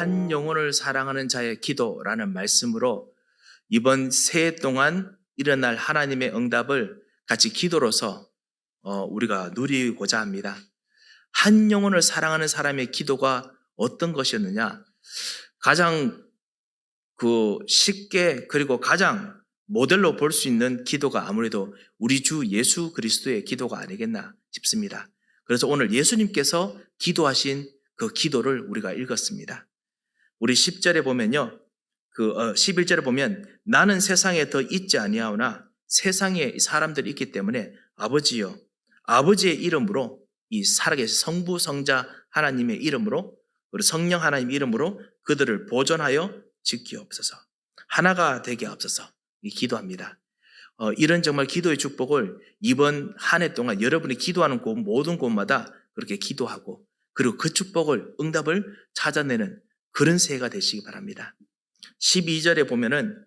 한 영혼을 사랑하는 자의 기도라는 말씀으로 이번 새해 동안 일어날 하나님의 응답을 같이 기도로서 어, 우리가 누리고자 합니다. 한 영혼을 사랑하는 사람의 기도가 어떤 것이었느냐? 가장 그 쉽게 그리고 가장 모델로 볼 수 있는 기도가 아무래도 우리 주 예수 그리스도의 기도가 아니겠나 싶습니다. 그래서 오늘 예수님께서 기도하신 그 기도를 우리가 읽었습니다. 우리 10절에 보면요. 그 어, 11절에 보면 나는 세상에 더 있지 아니하오나 세상에 사람들이 있기 때문에 아버지여 아버지의 이름으로 이 살아계신 성부 성자 하나님의 이름으로 우리 성령 하나님 이름으로 그들을 보존하여 지키옵소서. 하나가 되게 없어서 기도합니다. 어, 이런 정말 기도의 축복을 이번 한 해 동안 여러분이 기도하는 곳 모든 곳마다 그렇게 기도하고 그리고 그 축복을 응답을 찾아내는 그런 새해가 되시기 바랍니다. 12절에 보면은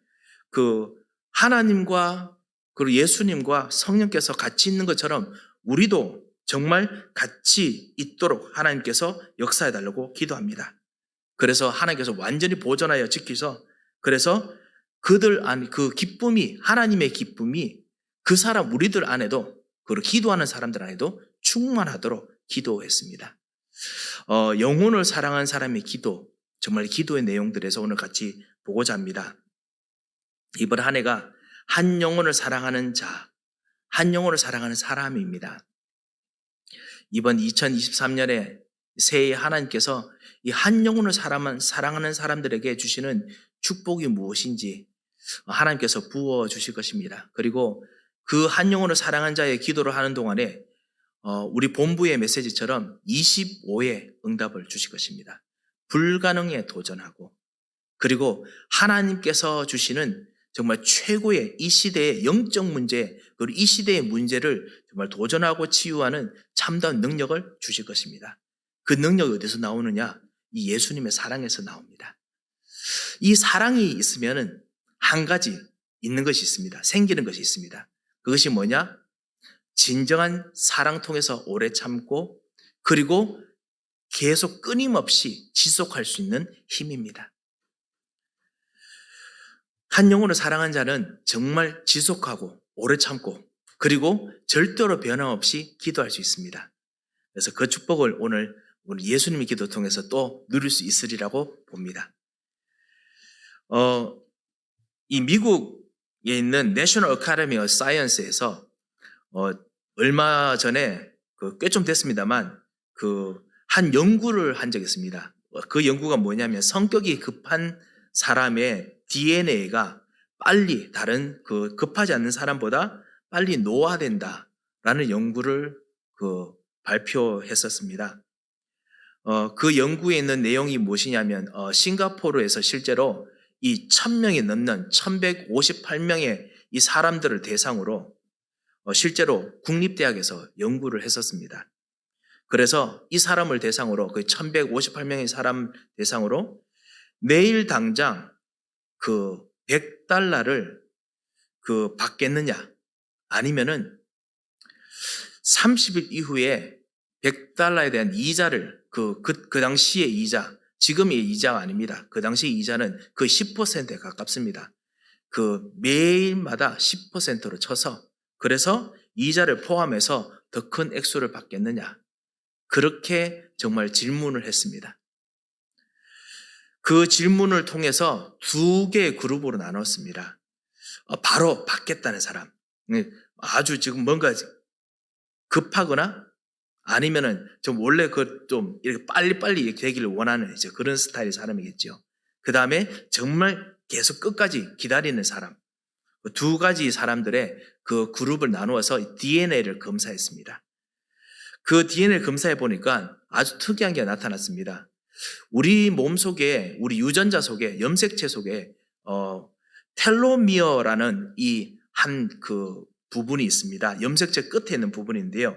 그 하나님과 그리고 예수님과 성령께서 같이 있는 것처럼 우리도 정말 같이 있도록 하나님께서 역사해 달라고 기도합니다. 그래서 하나님께서 완전히 보존하여 지키서 그래서 그들 안 그 기쁨이 하나님의 기쁨이 그 사람 우리들 안에도 그리고 기도하는 사람들 안에도 충만하도록 기도했습니다. 어, 영혼을 사랑한 사람의 기도 정말 기도의 내용들에서 오늘 같이 보고자 합니다. 이번 한 해가 한 영혼을 사랑하는 자, 한 영혼을 사랑하는 사람입니다. 이번 2023년에 새해 하나님께서 이 한 영혼을 사랑하는 사람들에게 주시는 축복이 무엇인지 하나님께서 부어 주실 것입니다. 그리고 그 한 영혼을 사랑한 자의 기도를 하는 동안에 어, 우리 본부의 메시지처럼 25의 응답을 주실 것입니다. 불가능에 도전하고 그리고 하나님께서 주시는 정말 최고의 이 시대의 영적 문제 그리고 이 시대의 문제를 정말 도전하고 치유하는 참다운 능력을 주실 것입니다. 그 능력이 어디서 나오느냐? 이 예수님의 사랑에서 나옵니다. 이 사랑이 있으면은 한 가지 있는 것이 있습니다. 생기는 것이 있습니다. 그것이 뭐냐? 진정한 사랑 통해서 오래 참고 그리고 계속 끊임없이 지속할 수 있는 힘입니다. 한 영혼을 사랑한 자는 정말 지속하고 오래 참고 그리고 절대로 변함없이 기도할 수 있습니다. 그래서 그 축복을 오늘 우리 예수님의 기도 통해서 또 누릴 수 있으리라고 봅니다. 어, 이 미국에 있는 내셔널 어카데미 어 사이언스에서 어, 얼마 전에 그 꽤 좀 됐습니다만 그 한 연구를 한 적이 있습니다. 어, 그 연구가 뭐냐면 성격이 급한 사람의 DNA가 빨리 다른 그 급하지 않는 사람보다 빨리 노화된다라는 연구를 그 발표했었습니다. 어, 그 연구에 있는 내용이 무엇이냐면 어, 싱가포르에서 실제로 이 1000명이 넘는 1158명의 이 사람들을 대상으로 어, 실제로 국립대학에서 연구를 했었습니다. 그래서 이 사람을 대상으로 그 1158명의 사람 대상으로 내일 당장 그 100달러를 그 받겠느냐 아니면은 30일 이후에 100달러에 대한 이자를 그, 그, 그 당시의 이자, 지금의 이자가 아닙니다. 그 당시 이자는 그 10%에 가깝습니다. 그 매일마다 10%로 쳐서 그래서 이자를 포함해서 더 큰 액수를 받겠느냐. 그렇게 정말 질문을 했습니다. 그 질문을 통해서 두 개의 그룹으로 나눴습니다. 어, 바로 받겠다는 사람. 네, 아주 지금 뭔가 급하거나 아니면은 좀 원래 그 좀 이렇게 빨리빨리 되기를 원하는 이제 그런 스타일의 사람이겠죠. 그 다음에 정말 계속 끝까지 기다리는 사람. 그두 가지 사람들의 그 그룹을 나누어서 DNA를 검사했습니다. 그 DNA 를 검사해 보니까 아주 특이한 게 나타났습니다. 우리 몸 속에, 우리 유전자 속에, 염색체 속에, 어, 텔로미어라는 이 한 그 부분이 있습니다. 염색체 끝에 있는 부분인데요.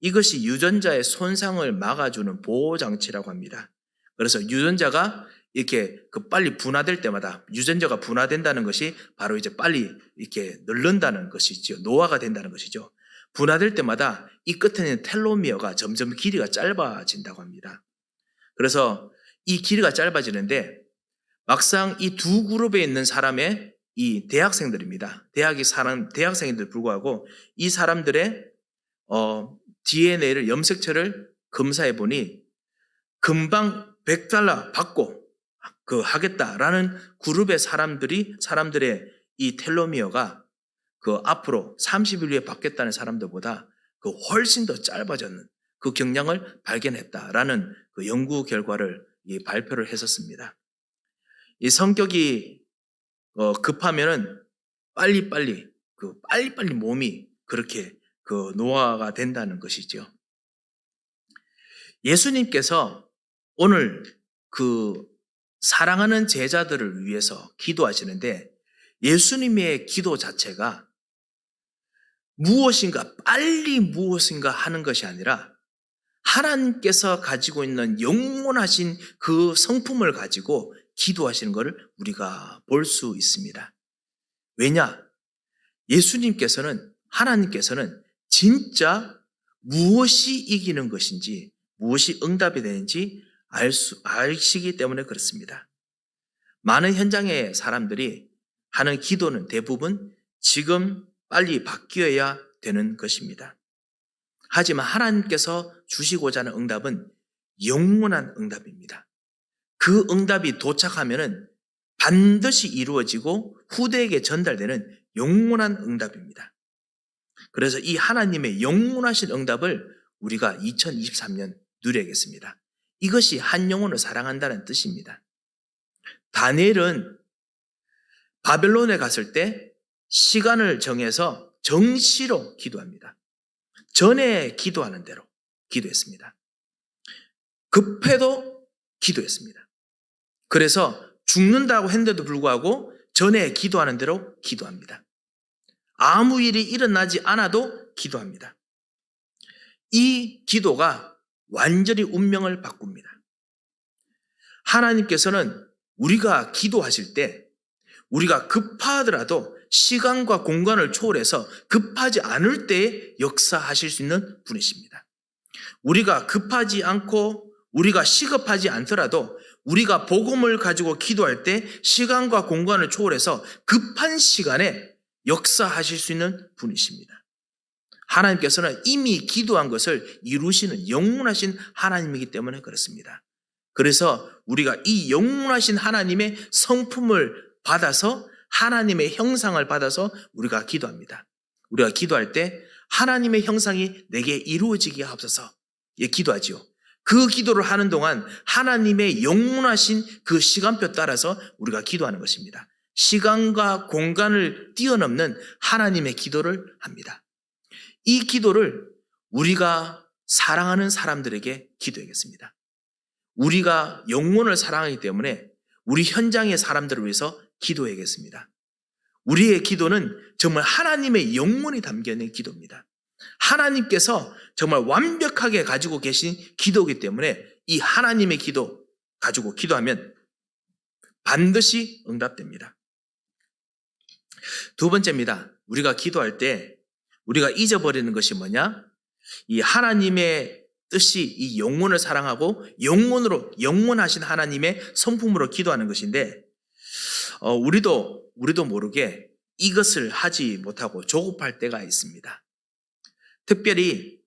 이것이 유전자의 손상을 막아주는 보호 장치라고 합니다. 그래서 유전자가 이렇게 그 빨리 분화될 때마다 유전자가 분화된다는 것이 바로 이제 빨리 이렇게 늘른다는 것이죠. 노화가 된다는 것이죠. 분화될 때마다 이 끝에 있는 텔로미어가 점점 길이가 짧아진다고 합니다. 그래서 이 길이가 짧아지는데 막상 이 두 그룹에 있는 사람의 이 대학생들입니다. 대학이 사람 대학생인들 불구하고 이 사람들의 어, DNA를 염색체를 검사해 보니 금방 100달러 받고 그 하겠다라는 그룹의 사람들이 사람들의 이 텔로미어가 그 앞으로 30일 후에 받겠다는 사람들보다 그 훨씬 더 짧아졌는 그 경향을 발견했다라는 그 연구 결과를 이 발표를 했었습니다. 이 성격이 어, 급하면은 빨리빨리 그 빨리빨리 몸이 그렇게 그 노화가 된다는 것이죠. 예수님께서 오늘 그 사랑하는 제자들을 위해서 기도하시는데 예수님의 기도 자체가 무엇인가 빨리 무엇인가 하는 것이 아니라 하나님께서 가지고 있는 영원하신 그 성품을 가지고 기도하시는 것을 우리가 볼 수 있습니다. 왜냐? 예수님께서는 하나님께서는 진짜 무엇이 이기는 것인지 무엇이 응답이 되는지 알 수, 아시기 때문에 그렇습니다. 많은 현장의 사람들이 하는 기도는 대부분 지금 빨리 바뀌어야 되는 것입니다. 하지만 하나님께서 주시고자 하는 응답은 영원한 응답입니다. 그 응답이 도착하면은 반드시 이루어지고 후대에게 전달되는 영원한 응답입니다. 그래서 이 하나님의 영원하신 응답을 우리가 2023년 누려야겠습니다. 이것이 한 영혼을 사랑한다는 뜻입니다. 다니엘은 바벨론에 갔을 때 시간을 정해서 정시로 기도합니다. 전에 기도하는 대로 기도했습니다. 급해도 기도했습니다. 그래서 죽는다고 했는데도 불구하고 전에 기도하는 대로 기도합니다. 아무 일이 일어나지 않아도 기도합니다. 이 기도가 완전히 운명을 바꿉니다. 하나님께서는 우리가 기도하실 때 우리가 급하더라도 시간과 공간을 초월해서 급하지 않을 때에 역사하실 수 있는 분이십니다. 우리가 급하지 않고 우리가 시급하지 않더라도 우리가 복음을 가지고 기도할 때 시간과 공간을 초월해서 급한 시간에 역사하실 수 있는 분이십니다. 하나님께서는 이미 기도한 것을 이루시는 영원하신 하나님이기 때문에 그렇습니다. 그래서 우리가 이 영원하신 하나님의 성품을 받아서 하나님의 형상을 받아서 우리가 기도합니다. 우리가 기도할 때 하나님의 형상이 내게 이루어지게 하옵소서. 예, 기도하지요. 그 기도를 하는 동안 하나님의 영원하신 그 시간표 따라서 우리가 기도하는 것입니다. 시간과 공간을 뛰어넘는 하나님의 기도를 합니다. 이 기도를 우리가 사랑하는 사람들에게 기도하겠습니다. 우리가 영혼을 사랑하기 때문에 우리 현장의 사람들을 위해서 기도해야겠습니다. 우리의 기도는 정말 하나님의 영혼이 담겨 있는 기도입니다. 하나님께서 정말 완벽하게 가지고 계신 기도이기 때문에 이 하나님의 기도 가지고 기도하면 반드시 응답됩니다. 두 번째입니다. 우리가 기도할 때 우리가 잊어버리는 것이 뭐냐? 이 하나님의 뜻이 이 영혼을 사랑하고 영혼으로 영원하신 하나님의 성품으로 기도하는 것인데 어, 우리도 우리도 모르게 이것을 하지 못하고 조급할 때가 있습니다. 특별히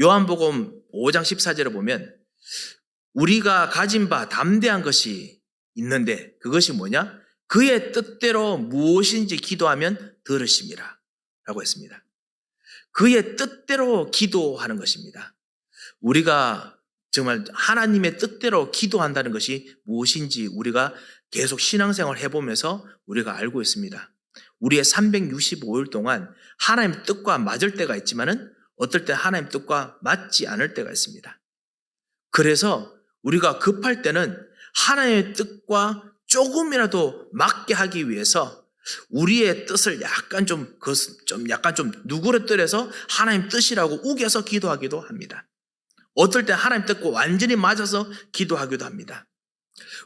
요한복음 5장 14절을 보면 우리가 가진 바 담대한 것이 있는데 그것이 뭐냐? 그의 뜻대로 무엇인지 기도하면 들으심이라 라고 했습니다. 그의 뜻대로 기도하는 것입니다. 우리가 정말 하나님의 뜻대로 기도한다는 것이 무엇인지 우리가 계속 신앙생활 해보면서 우리가 알고 있습니다. 우리의 365일 동안 하나님 뜻과 맞을 때가 있지만은 어떨 때 하나님 뜻과 맞지 않을 때가 있습니다. 그래서 우리가 급할 때는 하나님의 뜻과 조금이라도 맞게 하기 위해서 우리의 뜻을 약간 좀, 좀 약간 좀 누그러뜨려서 하나님 뜻이라고 우겨서 기도하기도 합니다. 어떨 때 하나님 뜻과 완전히 맞아서 기도하기도 합니다.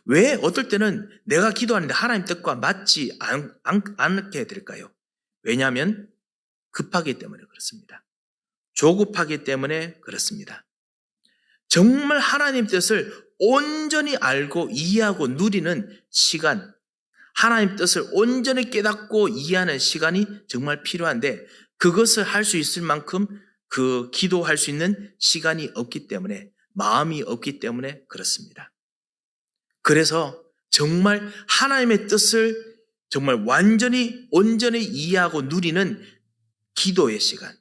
왜 어떨 때는 내가 기도하는데 하나님 뜻과 맞지 않, 않 게 될까요? 왜냐하면 급하기 때문에 그렇습니다. 조급하기 때문에 그렇습니다. 정말 하나님 뜻을 온전히 알고 이해하고 누리는 시간, 하나님 뜻을 온전히 깨닫고 이해하는 시간이 정말 필요한데 그것을 할 수 있을 만큼 그 기도할 수 있는 시간이 없기 때문에 마음이 없기 때문에 그렇습니다. 그래서 정말 하나님의 뜻을 정말 완전히 온전히 이해하고 누리는 기도의 시간.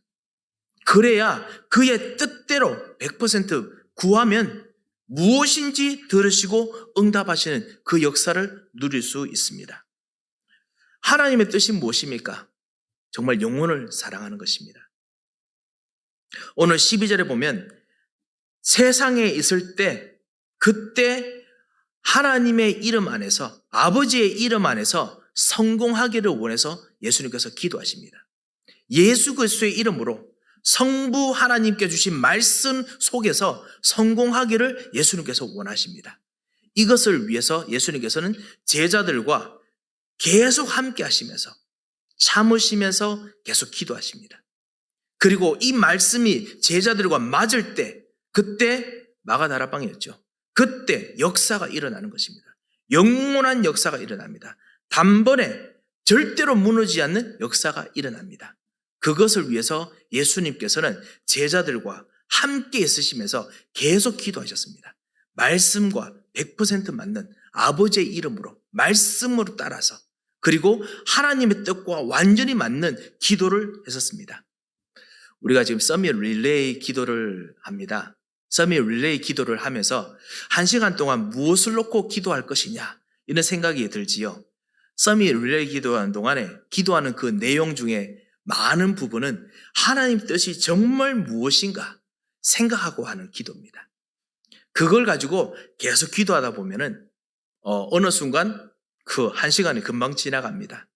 그래야 그의 뜻대로 100% 구하면 무엇인지 들으시고 응답하시는 그 역사를 누릴 수 있습니다. 하나님의 뜻이 무엇입니까? 정말 영혼을 사랑하는 것입니다. 오늘 12절에 보면 세상에 있을 때 그때 하나님의 이름 안에서 아버지의 이름 안에서 성공하기를 원해서 예수님께서 기도하십니다. 예수 그리스도의 이름으로 성부 하나님께 주신 말씀 속에서 성공하기를 예수님께서 원하십니다. 이것을 위해서 예수님께서는 제자들과 계속 함께 하시면서 참으시면서 계속 기도하십니다. 그리고 이 말씀이 제자들과 맞을 때 그때 마가다라방이었죠. 그때 역사가 일어나는 것입니다. 영원한 역사가 일어납니다. 단번에 절대로 무너지지 않는 역사가 일어납니다. 그것을 위해서 예수님께서는 제자들과 함께 있으시면서 계속 기도하셨습니다. 말씀과 100% 맞는 아버지의 이름으로 말씀으로 따라서 그리고 하나님의 뜻과 완전히 맞는 기도를 했었습니다. 우리가 지금 서밋 릴레이 기도를 합니다. 서밋 릴레이 기도를 하면서 한 시간 동안 무엇을 놓고 기도할 것이냐 이런 생각이 들지요. 서밋 릴레이 기도하는 동안에 기도하는 그 내용 중에 많은 부분은 하나님 뜻이 정말 무엇인가 생각하고 하는 기도입니다. 그걸 가지고 계속 기도하다 보면은 어, 느 순간 그 한 시간이 금방 지나갑니다.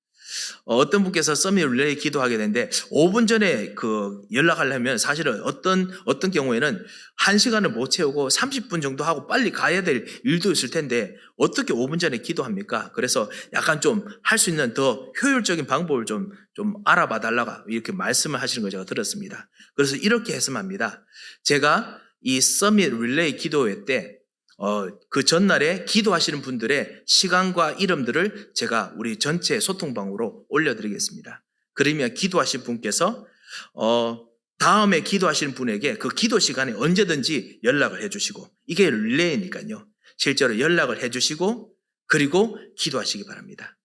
어, 떤 분께서 서밋 릴레이 기도하게 되는데 5분 전에 그 연락하려면 사실은 어떤 어떤 경우에는 1시간을 못 채우고 30분 정도 하고 빨리 가야 될 일도 있을 텐데 어떻게 5분 전에 기도합니까? 그래서 약간 좀 할 수 있는 더 효율적인 방법을 좀 좀 알아봐 달라고 이렇게 말씀을 하시는 걸 제가 들었습니다. 그래서 이렇게 했으면 합니다. 제가 이 서밋 릴레이 기도회 때 어, 그 전날에 기도하시는 분들의 시간과 이름들을 제가 우리 전체 소통방으로 올려드리겠습니다. 그러면 기도하신 분께서, 어, 다음에 기도하시는 분에게 그 기도 시간에 언제든지 연락을 해주시고, 이게 릴레이니까요. 실제로 연락을 해주시고, 그리고 기도하시기 바랍니다.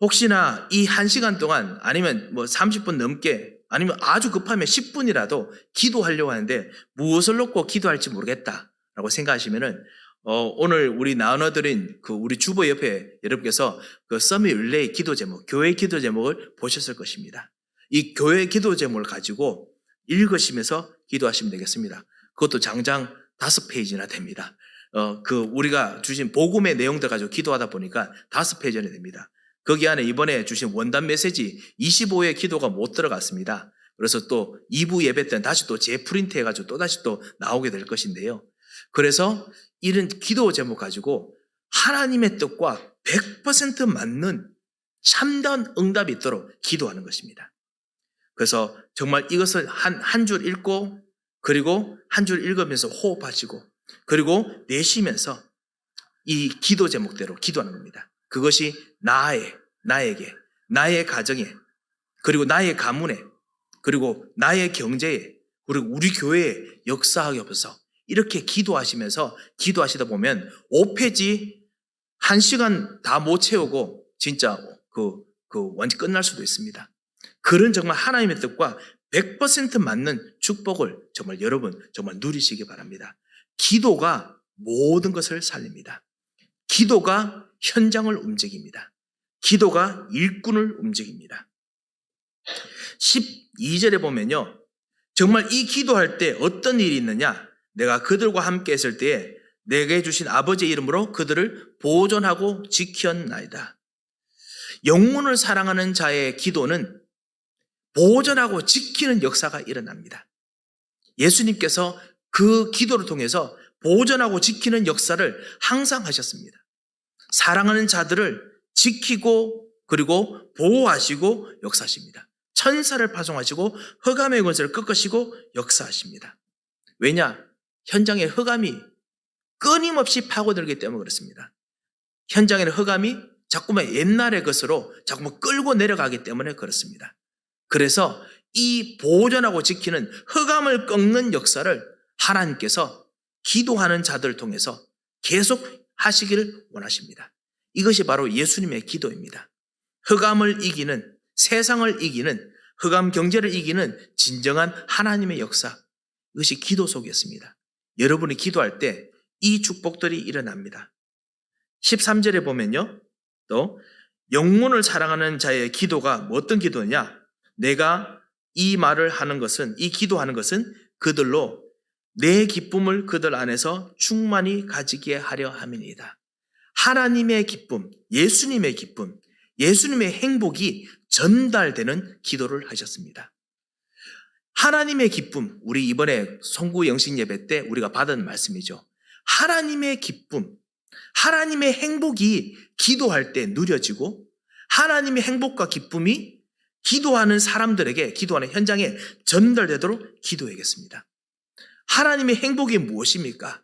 혹시나 이 한 시간 동안 아니면 뭐 30분 넘게 아니면 아주 급하면 10분이라도 기도하려고 하는데 무엇을 놓고 기도할지 모르겠다. 라고 생각하시면은 어, 오늘 우리 나눠드린 그 우리 주보 옆에 여러분께서 그 서밋 릴레이 기도 제목, 교회 기도 제목을 보셨을 것입니다. 이 교회 기도 제목을 가지고 읽으시면서 기도하시면 되겠습니다. 그것도 장장 다섯 페이지나 됩니다. 어, 그 우리가 주신 복음의 내용들 가지고 기도하다 보니까 다섯 페이지나 됩니다. 거기 안에 이번에 주신 원단 메시지 25회 기도가 못 들어갔습니다. 그래서 또 2부 예배 때는 다시 또 재프린트 해가지고 또 다시 또 나오게 될 것인데요. 그래서 이런 기도 제목 가지고 하나님의 뜻과 100% 맞는 참다운 응답이 있도록 기도하는 것입니다. 그래서 정말 이것을 한, 한 줄 읽고, 그리고 한 줄 읽으면서 호흡하시고, 그리고 내쉬면서 이 기도 제목대로 기도하는 겁니다. 그것이 나의, 나에게, 나의 가정에, 그리고 나의 가문에, 그리고 나의 경제에, 그리고 우리 교회에 역사하게 없어서 이렇게 기도하시면서 기도하시다 보면 5페이지 한 시간 다 못 채우고 진짜 그, 그 완전 끝날 수도 있습니다. 그런 정말 하나님의 뜻과 100% 맞는 축복을 정말 여러분 정말 누리시기 바랍니다. 기도가 모든 것을 살립니다. 기도가 현장을 움직입니다. 기도가 일꾼을 움직입니다. 12절에 보면요. 정말 이 기도할 때 어떤 일이 있느냐? 내가 그들과 함께 했을 때에 내게 주신 아버지의 이름으로 그들을 보존하고 지켰나이다. 영혼을 사랑하는 자의 기도는 보존하고 지키는 역사가 일어납니다. 예수님께서 그 기도를 통해서 보존하고 지키는 역사를 항상 하셨습니다. 사랑하는 자들을 지키고 그리고 보호하시고 역사하십니다. 천사를 파송하시고 흑암의 권세를 꺾으시고 역사하십니다. 왜냐? 현장에 흑암이 끊임없이 파고들기 때문에 그렇습니다. 현장에는 흑암이 자꾸만 옛날의 것으로 자꾸만 끌고 내려가기 때문에 그렇습니다. 그래서 이 보존하고 지키는 흑암을 꺾는 역사를 하나님께서 기도하는 자들을 통해서 계속 하시기를 원하십니다. 이것이 바로 예수님의 기도입니다. 흑암을 이기는 세상을 이기는 흑암 경제를 이기는 진정한 하나님의 역사. 이것이 기도 속이었습니다. 여러분이 기도할 때 이 축복들이 일어납니다. 13절에 보면요. 또 영혼을 사랑하는 자의 기도가 뭐 어떤 기도냐? 내가 이 말을 하는 것은 이 기도하는 것은 그들로 내 기쁨을 그들 안에서 충만히 가지게 하려 함이니이다. 하나님의 기쁨, 예수님의 기쁨, 예수님의 행복이 전달되는 기도를 하셨습니다. 하나님의 기쁨, 우리 이번에 성구 영신 예배 때 우리가 받은 말씀이죠. 하나님의 기쁨, 하나님의 행복이 기도할 때 누려지고 하나님의 행복과 기쁨이 기도하는 사람들에게 기도하는 현장에 전달되도록 기도해야겠습니다. 하나님의 행복이 무엇입니까?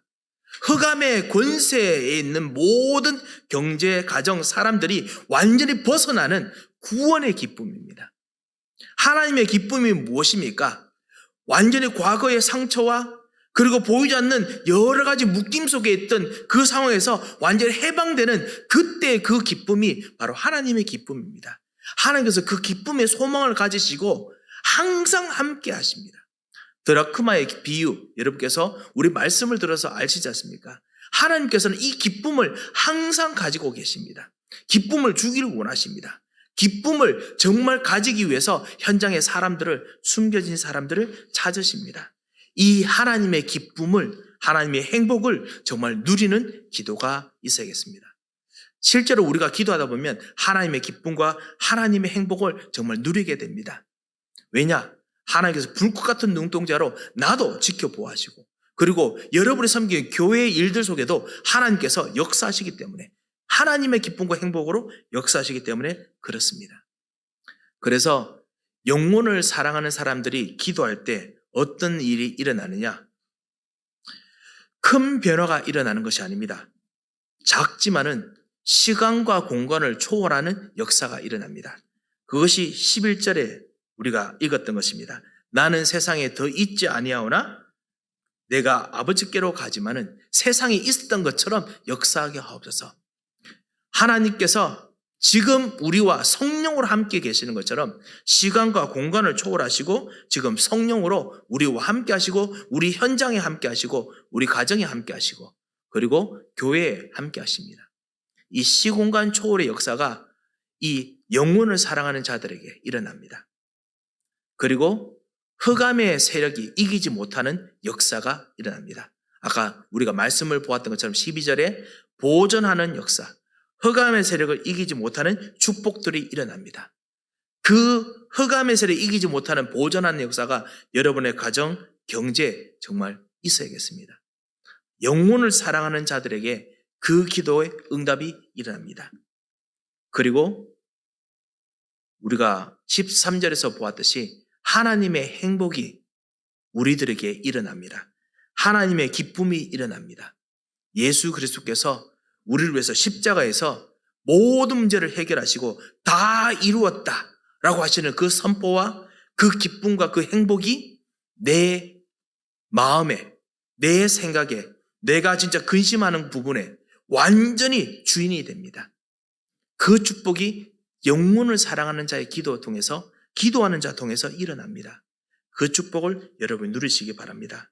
흑암의 권세에 있는 모든 경제, 가정, 사람들이 완전히 벗어나는 구원의 기쁨입니다. 하나님의 기쁨이 무엇입니까? 완전히 과거의 상처와 그리고 보이지 않는 여러 가지 묶임 속에 있던 그 상황에서 완전히 해방되는 그때 그 기쁨이 바로 하나님의 기쁨입니다. 하나님께서 그 기쁨의 소망을 가지시고 항상 함께 하십니다. 드라크마의 비유, 여러분께서 우리 말씀을 들어서 아시지 않습니까? 하나님께서는 이 기쁨을 항상 가지고 계십니다. 기쁨을 주기를 원하십니다. 기쁨을 정말 가지기 위해서 현장의 사람들을, 숨겨진 사람들을 찾으십니다. 이 하나님의 기쁨을, 하나님의 행복을 정말 누리는 기도가 있어야겠습니다. 실제로 우리가 기도하다 보면 하나님의 기쁨과 하나님의 행복을 정말 누리게 됩니다. 왜냐? 하나님께서 불꽃 같은 눈동자로 나도 지켜보아하시고 그리고 여러분이 섬기는 교회의 일들 속에도 하나님께서 역사하시기 때문에 하나님의 기쁨과 행복으로 역사하시기 때문에 그렇습니다. 그래서 영혼을 사랑하는 사람들이 기도할 때 어떤 일이 일어나느냐? 큰 변화가 일어나는 것이 아닙니다. 작지만은 시간과 공간을 초월하는 역사가 일어납니다. 그것이 11절에 우리가 읽었던 것입니다. 나는 세상에 더 있지 아니하오나 내가 아버지께로 가지만은 세상에 있었던 것처럼 역사하게 하옵소서. 하나님께서 지금 우리와 성령으로 함께 계시는 것처럼 시간과 공간을 초월하시고 지금 성령으로 우리와 함께 하시고 우리 현장에 함께 하시고 우리 가정에 함께 하시고 그리고 교회에 함께 하십니다. 이 시공간 초월의 역사가 이 영혼을 사랑하는 자들에게 일어납니다. 그리고 흑암의 세력이 이기지 못하는 역사가 일어납니다. 아까 우리가 말씀을 보았던 것처럼 12절에 보존하는 역사, 흑암의 세력을 이기지 못하는 축복들이 일어납니다. 그 흑암의 세력을 이기지 못하는 보존하는 역사가 여러분의 가정, 경제 정말 있어야겠습니다. 영혼을 사랑하는 자들에게 그 기도의 응답이 일어납니다. 그리고 우리가 13절에서 보았듯이 하나님의 행복이 우리들에게 일어납니다. 하나님의 기쁨이 일어납니다. 예수 그리스도께서 우리를 위해서 십자가에서 모든 문제를 해결하시고 다 이루었다 라고 하시는 그 선포와 그 기쁨과 그 행복이 내 마음에, 내 생각에, 내가 진짜 근심하는 부분에 완전히 주인이 됩니다. 그 축복이 영혼을 사랑하는 자의 기도 통해서 기도하는 자 통해서 일어납니다. 그 축복을 여러분 누리시기 바랍니다.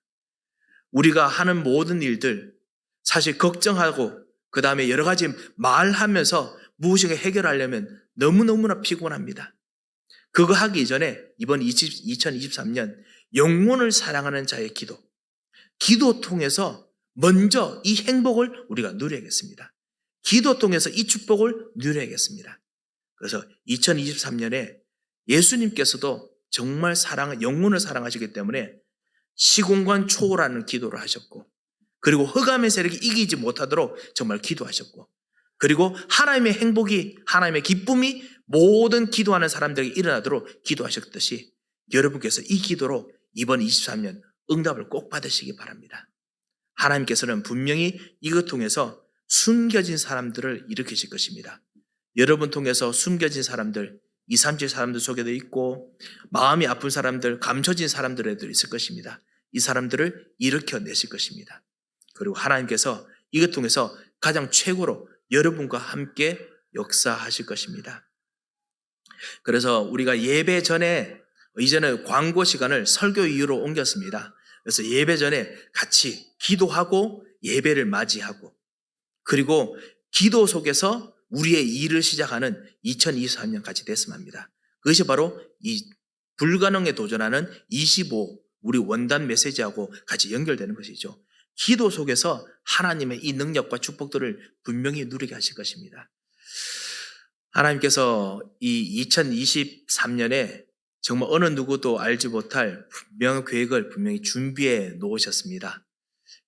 우리가 하는 모든 일들 사실 걱정하고 그 다음에 여러 가지 말하면서 무엇인가 해결하려면 너무너무나 피곤합니다. 그거 하기 이전에 이번 2023년 영혼을 사랑하는 자의 기도, 기도 통해서 먼저 이 행복을 우리가 누려야겠습니다. 기도 통해서 이 축복을 누려야겠습니다. 그래서 2023년에 예수님께서도 정말 사랑, 영혼을 사랑하시기 때문에 시공간 초월하는 기도를 하셨고, 그리고 흑암의 세력이 이기지 못하도록 정말 기도하셨고, 그리고 하나님의 행복이, 하나님의 기쁨이 모든 기도하는 사람들에게 일어나도록 기도하셨듯이 여러분께서 이 기도로 이번 23년 응답을 꼭 받으시기 바랍니다. 하나님께서는 분명히 이것 통해서 숨겨진 사람들을 일으키실 것입니다. 여러분 통해서 숨겨진 사람들, 2, 3칠 사람들 속에도 있고 마음이 아픈 사람들, 감춰진 사람들에도 있을 것입니다. 이 사람들을 일으켜 내실 것입니다. 그리고 하나님께서 이것 통해서 가장 최고로 여러분과 함께 역사하실 것입니다. 그래서 우리가 예배 전에 이제는 광고 시간을 설교 이후로 옮겼습니다. 그래서 예배 전에 같이 기도하고 예배를 맞이하고 그리고 기도 속에서 우리의 일을 시작하는 2023년 같이 됐으면 합니다. 그것이 바로 이 불가능에 도전하는 25 우리 원단 메시지하고 같이 연결되는 것이죠. 기도 속에서 하나님의 이 능력과 축복들을 분명히 누리게 하실 것입니다. 하나님께서 이 2023년에 정말 어느 누구도 알지 못할 분명한 계획을 분명히 준비해 놓으셨습니다.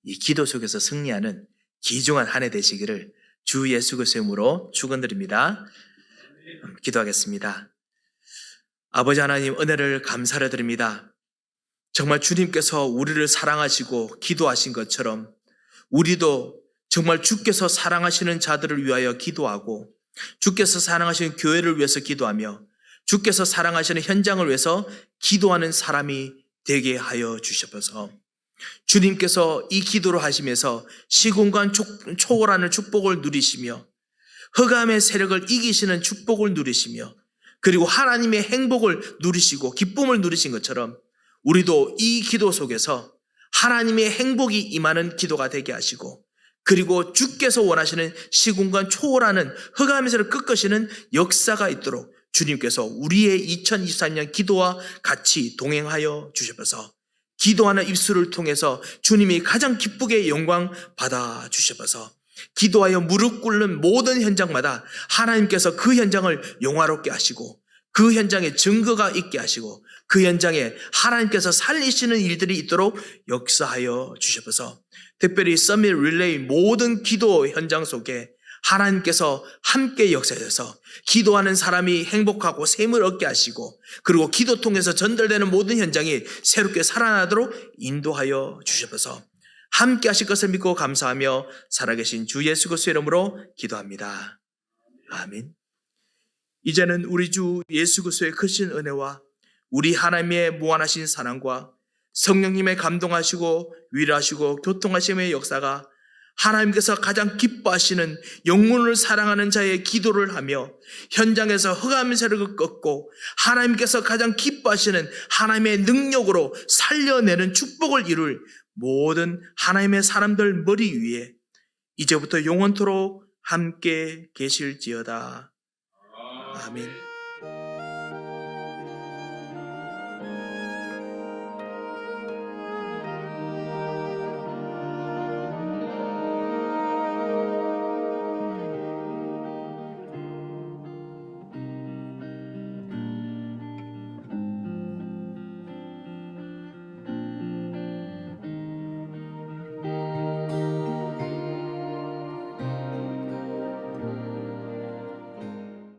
이 기도 속에서 승리하는 귀중한 한 해 되시기를 주 예수 그리스도의 이름으로 축원드립니다. 기도하겠습니다. 아버지 하나님 은혜를 감사를 드립니다. 정말 주님께서 우리를 사랑하시고 기도하신 것처럼 우리도 정말 주께서 사랑하시는 자들을 위하여 기도하고 주께서 사랑하시는 교회를 위해서 기도하며 주께서 사랑하시는 현장을 위해서 기도하는 사람이 되게 하여 주셔서. 주님께서 이 기도를 하시면서 시공간 초- 초월하는 축복을 누리시며 흑암의 세력을 이기시는 축복을 누리시며 그리고 하나님의 행복을 누리시고 기쁨을 누리신 것처럼 우리도 이 기도 속에서 하나님의 행복이 임하는 기도가 되게 하시고 그리고 주께서 원하시는 시공간 초월하는 세력을 꺾으시는 역사가 있도록 주님께서 우리의 2023년 기도와 같이 동행하여 주셔서. 기도하는 입술을 통해서 주님이 가장 기쁘게 영광 받아 주셔서. 기도하여 무릎 꿇는 모든 현장마다 하나님께서 그 현장을 영화롭게 하시고 그 현장에 증거가 있게 하시고 그 현장에 하나님께서 살리시는 일들이 있도록 역사하여 주셔서 특별히 서밋 릴레이 모든 기도 현장 속에 하나님께서 함께 역사하셔서 기도하는 사람이 행복하고 샘을 얻게 하시고 그리고 기도 통해서 전달되는 모든 현장이 새롭게 살아나도록 인도하여 주셔서 함께 하실 것을 믿고 감사하며 살아계신 주 예수 그리스도의 이름으로 기도합니다. 아멘. 이제는 우리 주 예수 그리스도의 크신 은혜와 우리 하나님의 무한하신 사랑과 성령님의 감동하시고 위로하시고 교통하심의 역사가 하나님께서 가장 기뻐하시는 영혼을 사랑하는 자의 기도를 하며 현장에서 흑암의 세력을 꺾고 하나님께서 가장 기뻐하시는 하나님의 능력으로 살려내는 축복을 이룰 모든 하나님의 사람들 머리 위에 이제부터 영원토록 함께 계실지어다. 아멘.